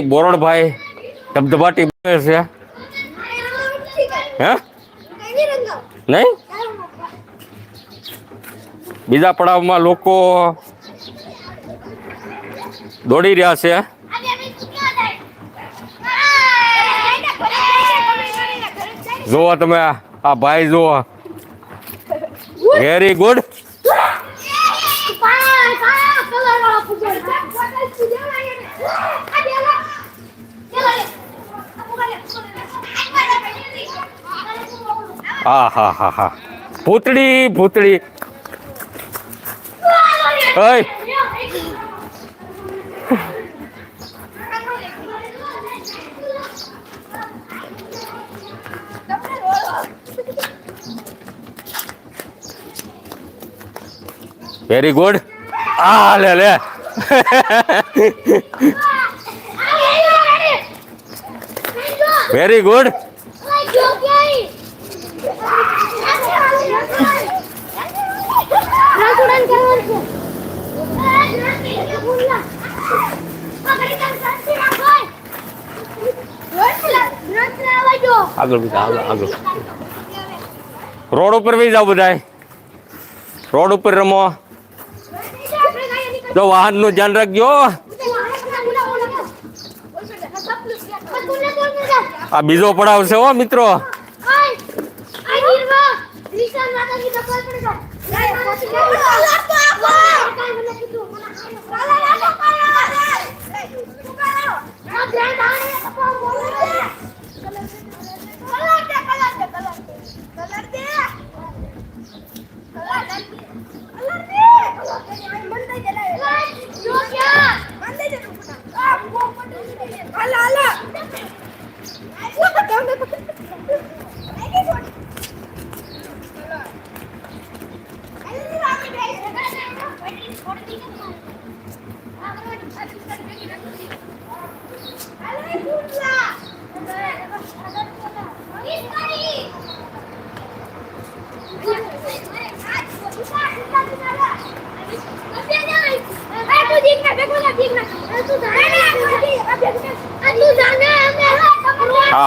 બોરડભાઈ ધબધબાટી બોલે છે. હે? નહીં? બીજા પડાવમાં લોકો દોડી રહ્યા છે. જુઓ તમે આ ભાઈ જુઓ. વેરી ગુડ આ હા હા હા. ભૂતડી ભૂતડી ઓય. વેરી ગુડ આ લે લે. વેરી ગુડ આગળ બીજા આગળ આગળ. રોડ ઉપર બી જાવ બધાય. રોડ ઉપર રમો. તો વાહનનું ધ્યાન રાખજો. આ બીજો પડાવ છે હો, મિત્રો. trái.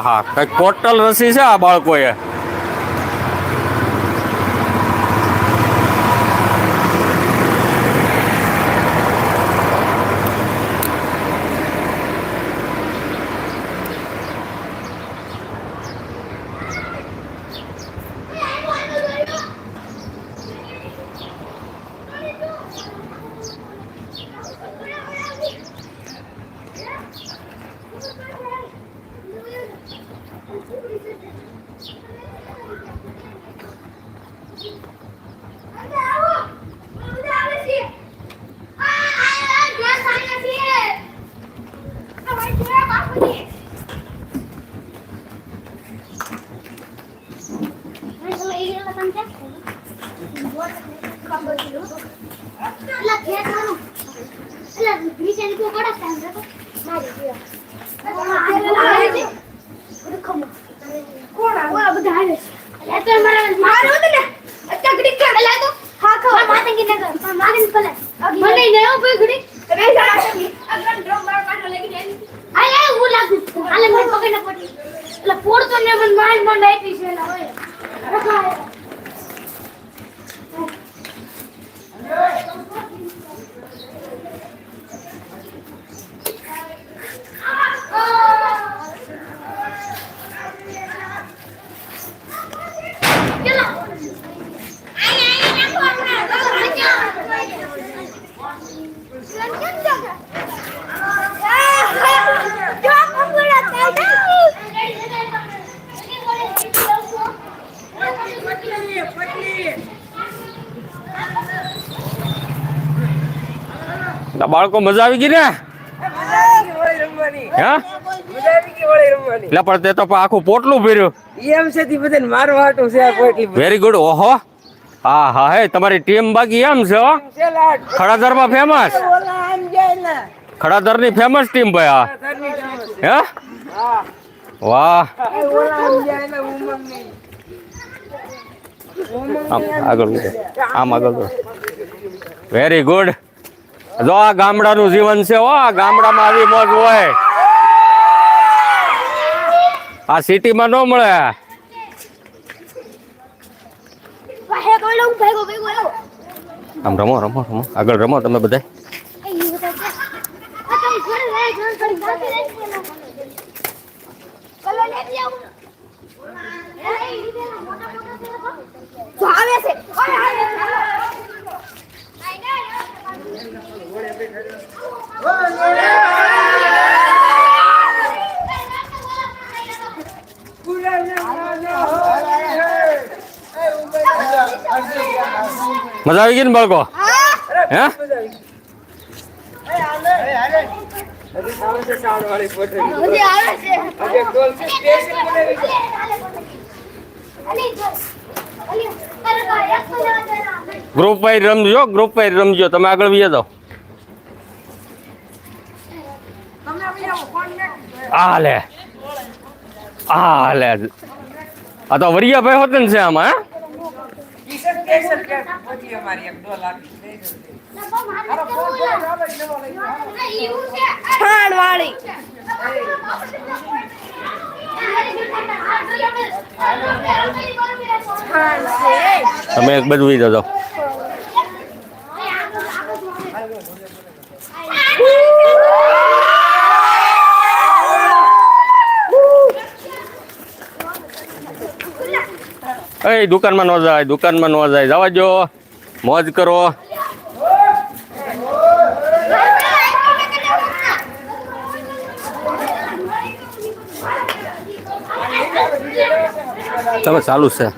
હા હા કંઈક પોર્ટલ રસી છે આ બાળકોએ? 何? પોડતો ને મને માંડ માંડ આપી છે એલા હોય રખાય આ બાળકો મજા આવી ગઈ ને? હે? એટલે પણ તે તો આખું પોટલું ભર્યું. એમ છે બધાને મારવા હાટું છે વેરી ગુડ ઓહો. હા હા હે તમારી ટીમ બાકી એમ છે હો. છે ખડાધરમાં ફેમસ ખડાધરની. ફેમસ ટીમ ભાઈ આ. હે? વાહ. આમ આગળ. આમ આગળ વેરી ગુડ જો આ ગામડાનું જીવન છે હો, આ ગામડામાં આવી મોજ હોય. આ સિટીમાં ન મળે. આમ રમો રમો રમો. આગળ રમો તમે બધા આવું છે તો આવે છે ઓય આવે છે મજા આવી ગઈ ને બાળકો હે હજી સાવ છે સાવણ વાળી પોટલી. હજી આવે છે હજી એક ડોલ છે, special બનાવી છે. અલી જો અલી અરે આવી ગઈ ને બાળકો? હે. ગ્રુપ વાઇઝ રમજો ગ્રુપ વાઇઝ રમજો. તમે આગળ ફોન નાખી. આ લે. આ લે. આ તો વરિયા ભાઈ હોત ને છે આમાં હે? ટી-શર્ટ કે અમારી એક ડોલ આપી. વાળી. તમે એક બાજુ વી જાઓ એ દુકાનમાં ન જાય, દુકાનમાં ન જાય. જવા જો મોજ કરો. તમે ચાલુ છે.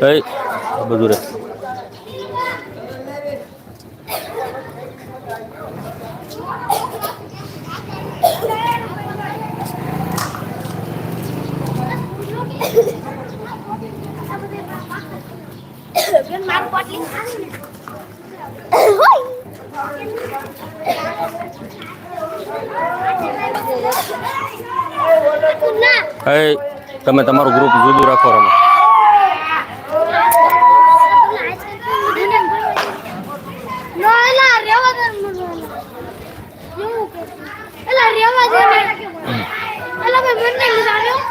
આ બધું રે ના તમે તમારું ગ્રુપ જુદું રાખો રમો ના એલા રેવા દે મને એવું કે એલા રેવા દે ને એલા મે મને લીધા રહ્યો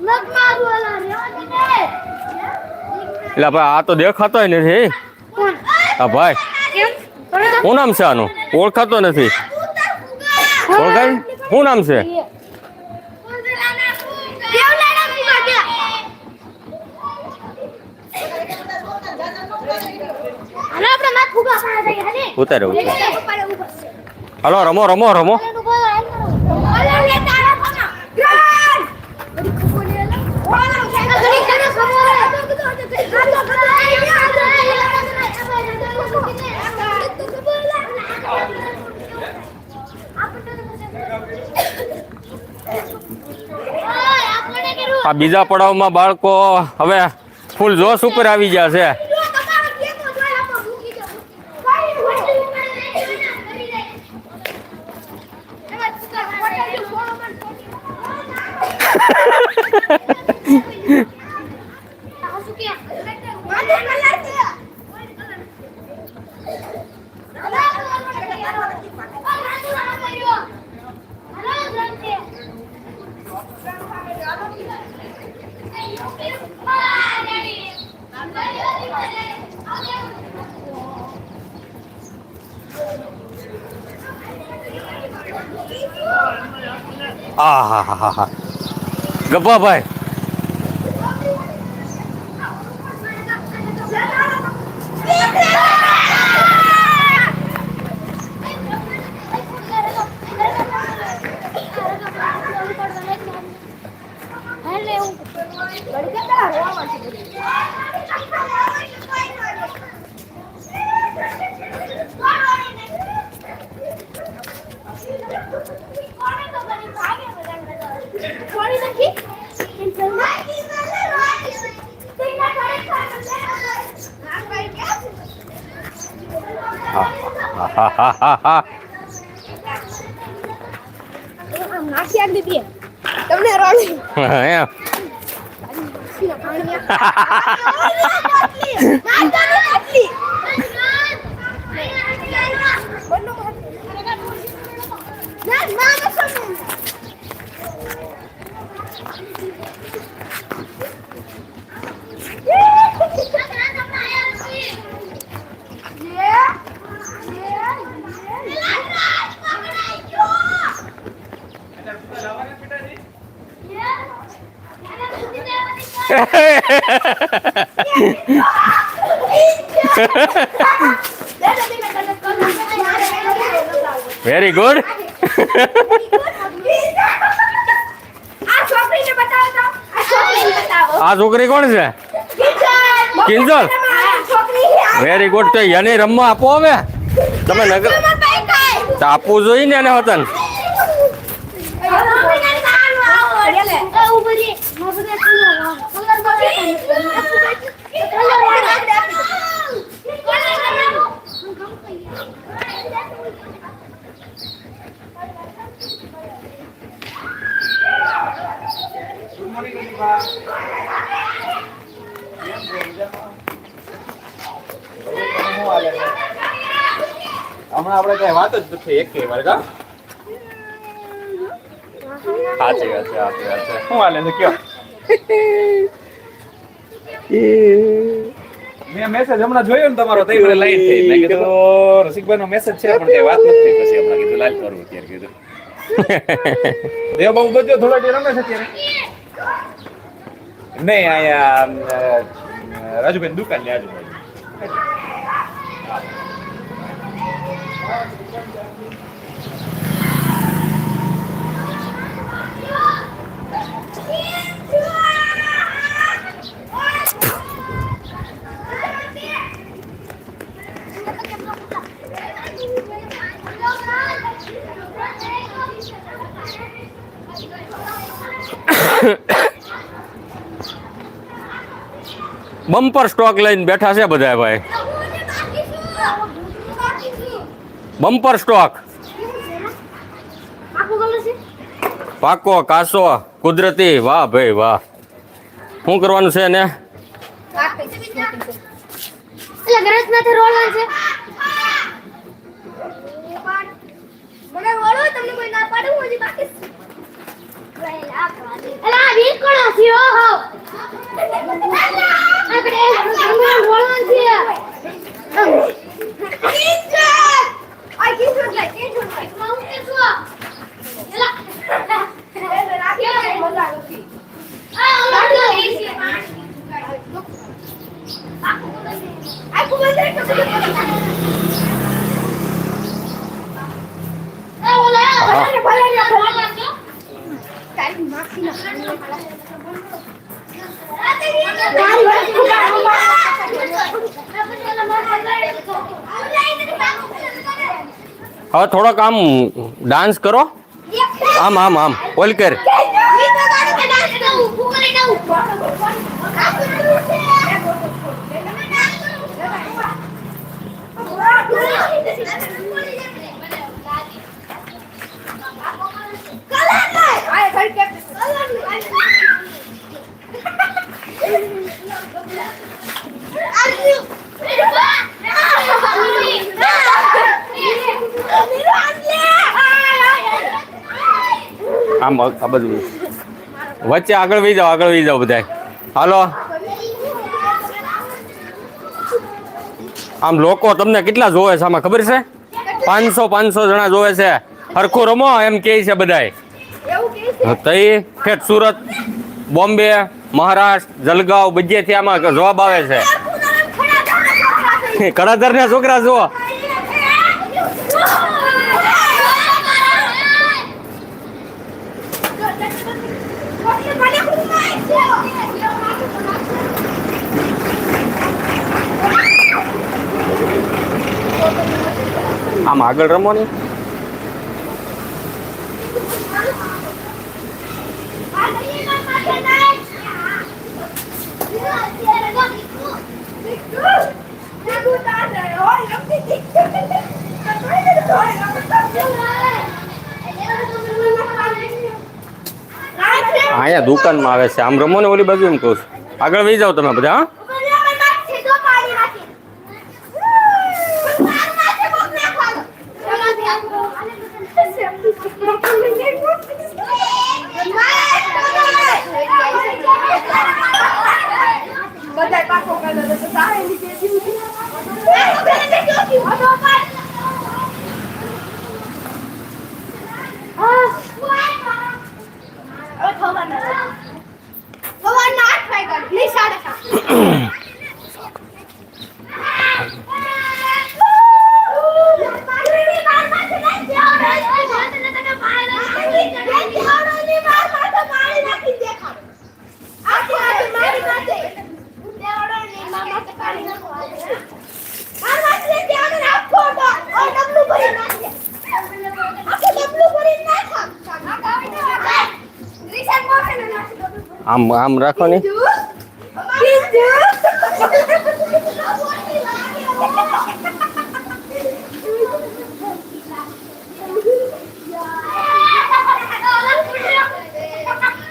મત મારું એલા રેવા દે ને એટલે ભાઈ આ તો દેખાતોય નથી. આ ભાઈ શું નામ છે આનું? ઓળખાતો નથી. ઓળખાય? શું નામ છે? ઉતારે હાલો રમો રમો રમો. બીજા પડાવમાં બાળકો હવે ફૂલ જોશ ઉપર આવી ગયા છે. હા હા. ગબ્બાભાઈ હેલે હું બડી કેતા હોવા થોડી નથી હા હા હા હા હા હા નાખી આગ દીધી તમને રોલી એમ વેરી ગુડ આ છોકરી કોણ છે? કિંજલ? વેરી ગુડ તો એને રમવા આપો હવે. તમે નગર આપવું જોઈએ ને એને વતન. હમણાં આપણે કઈ વાત જ નથી, એક વાર કા? સાચી વાત છે, સાચી વાત છે. શું હાલે છે, કયો? મેં મેસેજ હમણાં જોયો ને તમારો, તઈ ગયો લાઈન થઈ. મેં કીધું રસિકભાઈ નો મેસેજ છે, પણ કઈ વાત નથી પછી હમણાં કીધું લાઈવ કરવું અત્યારે, કીધું. દેવ બાબુ બધો થોડા ટી રમે છે અત્યારે? નહીં, અહીંયા રાજુભાઈ દુકાનની આજુબાજુ. બમ્પર સ્ટોક લઈને બેઠા છે બધા ભાઈ. બમ્પર સ્ટોક પાકો કાસો કુદરતી વાહ ભાઈ વાહ શું કરવાનું છે ને આપણે તમને રોલવાનું છે આ કિશોર લાઈ કિશોર લાઈ હું કે છો એલા એટલે રાખી મજા નથી આ ઓલો છે આખું બંધ તો એ ઓલા ભલે ભલે ભલે તારી માખી ના હવે થોડોક આમ ડાન્સ કરો. આમ આમ આમ. ઓલ કર આમ આ બધું. વચ્ચે આગળ વહી જાઓ આગળ વહી જાઓ બધા હાલો. આમ લોકો તમને કેટલા જોવે છે આમાં ખબર છે? પાંચસો પાંચસો જણા જોવે છે. હરખું રમો એમ કે છે બધાય. તઈ ઠેઠ સુરત બોમ્બે મહારાષ્ટ્ર જલગાંવ બધેથી આમાં જવાબ આવે છે. કડાધરના છોકરા જુઓ. આમ આગળ રમો ને અહીંયા દુકાનમાં આવે છે. આમ રમો ને ઓલી બાજુ એમ કહું છું. આગળ વહી જાઓ તમે બધા હા બધાય પાકો કરે તો સારે નીચે જીવ ખવાના આઠ વાગ્યા. નહીં સાડા સાત. આમ આમ રાખો ને.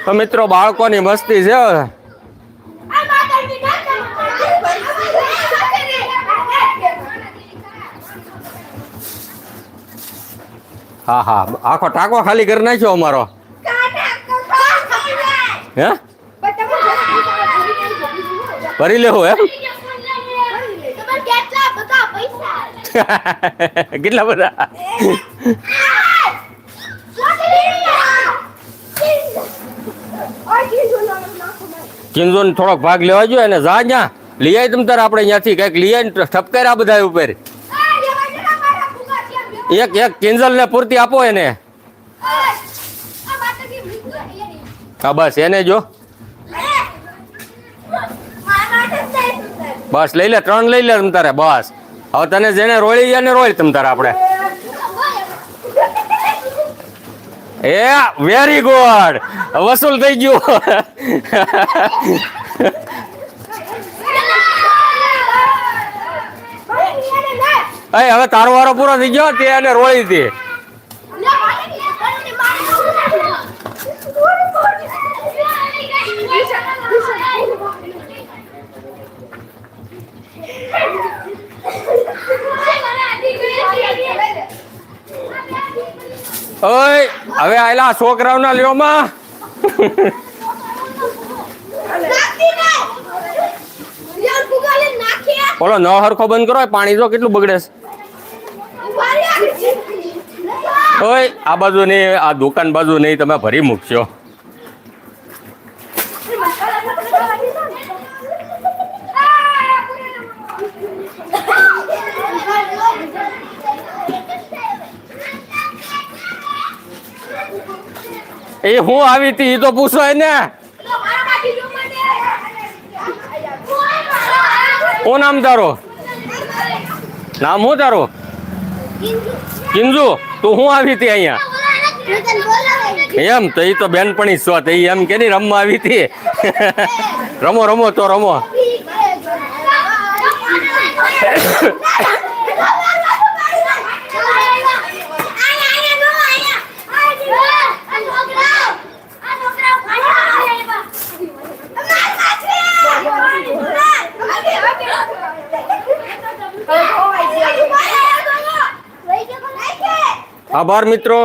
તો મિત્રો બાળકોની મસ્તી છે. હા હા. આખો ટાંકો ખાલી કરી નાખ્યો અમારો. હે? ભરી લેવો એમ? કેટલા બધા? કિંજોન થોડોક ભાગ લેવા જોઈએ ને જા ન્યા લઈ આવી તમ તાર આપણે અહીંયાથી. કંઈક લઈ આવીને ઠપકાર્યા બધા ઉપર. એક એક કિંજલ ને પૂરતી આપો એને. હા બસ એને જો. બસ લઈ લે ત્રણ લઈ લે તારે બસ. હવે તને જેને રોળી જાય ને રોળી તમ તારે આપણે. એ વેરી ગુડ વસૂલ થઈ ગયું. અહીં હવે તારો વારો પૂરો થઈ ગયો તે અને રોળી હતી. ઓય, હવે આયલા છોકરાઓના લ્યોમાં. ઓલો ન હરખો બંધ કરો, પાણી જો કેટલું બગડે છે. ઓય, આ બાજુ નહીં આ દુકાન બાજુ નહીં તમે ભરી મૂકશો. એ હું આવી હતી એ તો પૂછો એને. શું નામ તારો? નામ હું તારો? કિંજુ, તું હું આવી હતી અહીંયા? એમ, તો એ તો બેનપણી છો, તો એમ કે નહીં, રમવા આવી હતી. રમો રમો તો રમો. આભાર મિત્રો.